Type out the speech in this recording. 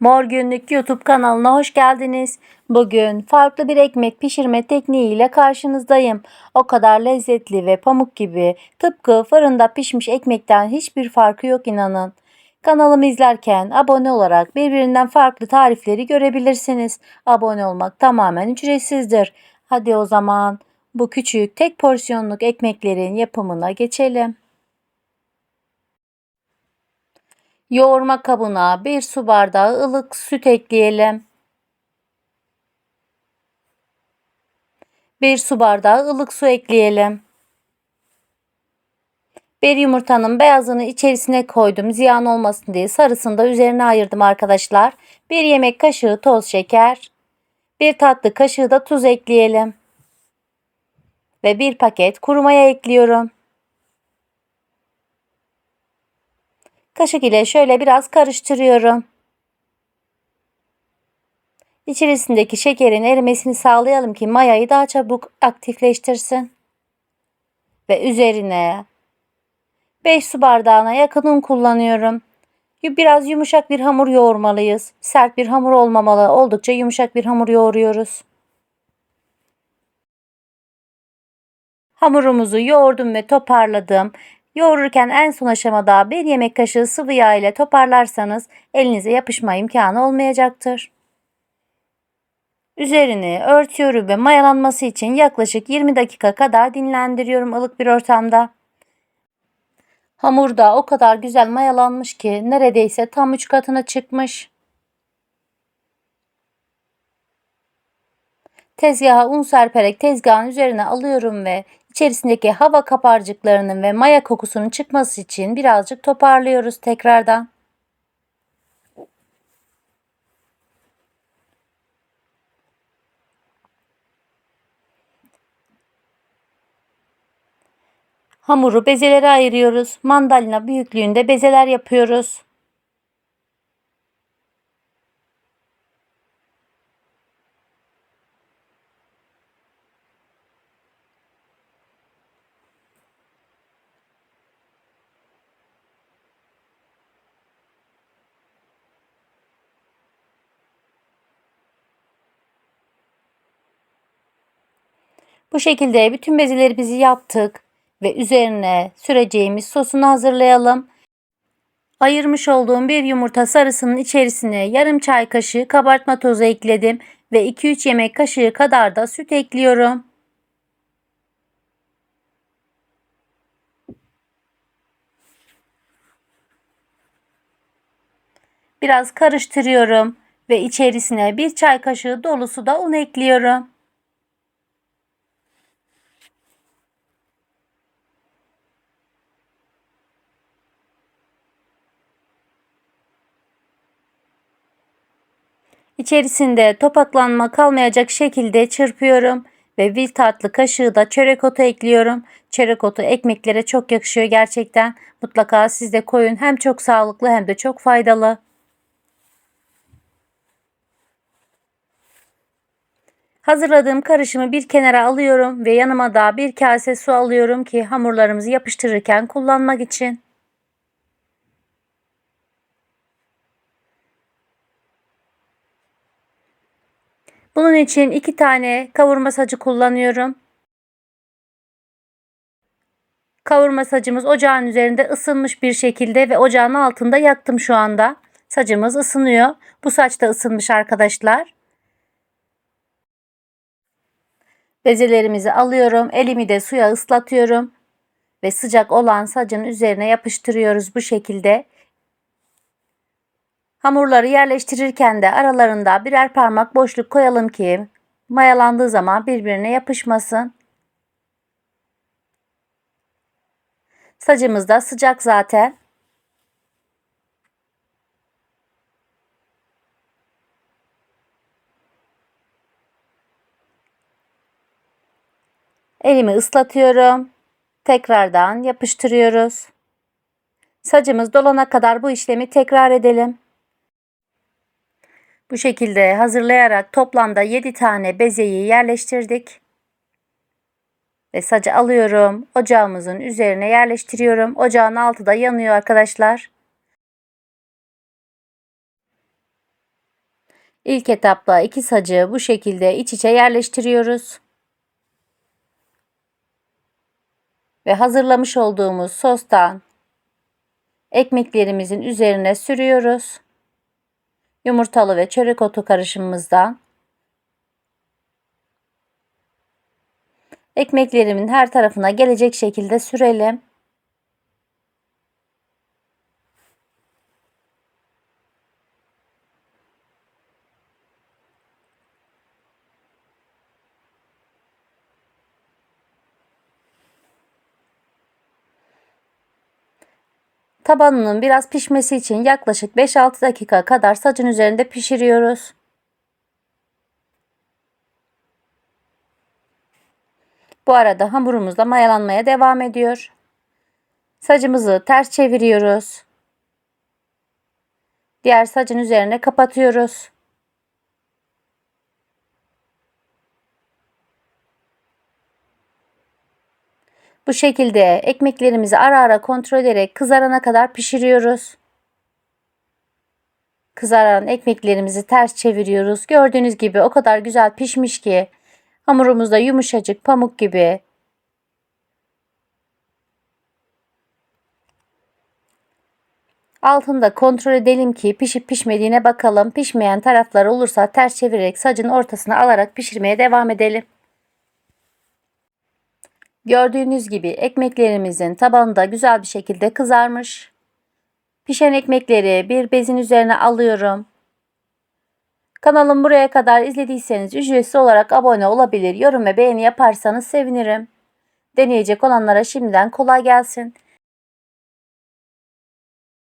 Mor Günlük YouTube kanalına hoş geldiniz. Bugün farklı bir ekmek pişirme tekniğiyle karşınızdayım. O kadar lezzetli ve pamuk gibi tıpkı fırında pişmiş ekmekten hiçbir farkı yok inanın. Kanalımı izlerken abone olarak birbirinden farklı tarifleri görebilirsiniz. Abone olmak tamamen ücretsizdir. Hadi o zaman bu küçük tek porsiyonluk ekmeklerin yapımına geçelim. Yoğurma kabına 1 su bardağı ılık süt ekleyelim. 1 su bardağı ılık su ekleyelim. Bir yumurtanın beyazını içerisine koydum. Ziyan olmasın diye sarısını da üzerine ayırdım arkadaşlar. Bir yemek kaşığı toz şeker. Bir tatlı kaşığı da tuz ekleyelim. Ve bir paket kuru ekliyorum. Kaşık ile şöyle biraz karıştırıyorum. İçerisindeki şekerin erimesini sağlayalım ki mayayı daha çabuk aktifleştirsin. Ve üzerine 5 su bardağına yakın un kullanıyorum. Biraz yumuşak bir hamur yoğurmalıyız. Sert bir hamur olmamalı. Oldukça yumuşak bir hamur yoğuruyoruz. Hamurumuzu yoğurdum ve toparladım. Yoğururken en son aşamada bir yemek kaşığı sıvı yağ ile toparlarsanız elinize yapışma imkanı olmayacaktır. Üzerini örtüyorum ve mayalanması için yaklaşık 20 dakika kadar dinlendiriyorum ılık bir ortamda. Hamur da o kadar güzel mayalanmış ki neredeyse tam 3 katına çıkmış. Tezgaha un serperek tezgahın üzerine alıyorum ve içerisindeki hava kaparcıklarının ve maya kokusunun çıkması için birazcık toparlıyoruz tekrardan. Hamuru bezelere ayırıyoruz. Mandalina büyüklüğünde bezeler yapıyoruz. Bu şekilde bütün bezeleri bizi yaptık ve üzerine süreceğimiz sosunu hazırlayalım. Ayırmış olduğum bir yumurta sarısının içerisine yarım çay kaşığı kabartma tozu ekledim ve 2-3 yemek kaşığı kadar da süt ekliyorum. Biraz karıştırıyorum ve içerisine bir çay kaşığı dolusu da un ekliyorum. İçerisinde topaklanma kalmayacak şekilde çırpıyorum ve bir tatlı kaşığı da çörek otu ekliyorum. Çörek otu ekmeklere çok yakışıyor gerçekten. Mutlaka siz de koyun. Hem çok sağlıklı hem de çok faydalı. Hazırladığım karışımı bir kenara alıyorum ve yanıma da bir kase su alıyorum ki hamurlarımızı yapıştırırken kullanmak için. Bunun için iki tane kavurma sacı kullanıyorum. Kavurma sacımız ocağın üzerinde ısınmış bir şekilde ve ocağın altında yaktım şu anda. Sacımız ısınıyor. Bu saç da ısınmış arkadaşlar. Bezelerimizi alıyorum. Elimi de suya ıslatıyorum. Ve sıcak olan sacın üzerine yapıştırıyoruz bu şekilde. Hamurları yerleştirirken de aralarında birer parmak boşluk koyalım ki mayalandığı zaman birbirine yapışmasın. Sacımız da sıcak zaten. Elimi ıslatıyorum. Tekrardan yapıştırıyoruz. Sacımız dolana kadar bu işlemi tekrar edelim. Bu şekilde hazırlayarak toplamda 7 tane bezeyi yerleştirdik. Ve sacı alıyorum. Ocağımızın üzerine yerleştiriyorum. Ocağın altı da yanıyor arkadaşlar. İlk etapta iki sacı bu şekilde iç içe yerleştiriyoruz. Ve hazırlamış olduğumuz sostan ekmeklerimizin üzerine sürüyoruz. Yumurtalı ve çörek otu karışımımızdan ekmeklerimin her tarafına gelecek şekilde sürelim. Tabanının biraz pişmesi için yaklaşık 5-6 dakika kadar sacın üzerinde pişiriyoruz. Bu arada hamurumuz da mayalanmaya devam ediyor. Sacımızı ters çeviriyoruz. Diğer sacın üzerine kapatıyoruz. Bu şekilde ekmeklerimizi ara ara kontrol ederek kızarana kadar pişiriyoruz. Kızaran ekmeklerimizi ters çeviriyoruz. Gördüğünüz gibi o kadar güzel pişmiş ki hamurumuz da yumuşacık pamuk gibi. Altında kontrol edelim ki pişip pişmediğine bakalım. Pişmeyen taraflar olursa ters çevirerek sacın ortasına alarak pişirmeye devam edelim. Gördüğünüz gibi ekmeklerimizin tabanı da güzel bir şekilde kızarmış. Pişen ekmekleri bir bezin üzerine alıyorum. Kanalım buraya kadar izlediyseniz ücretsiz olarak abone olabilir, yorum ve beğeni yaparsanız sevinirim. Deneyecek olanlara şimdiden kolay gelsin.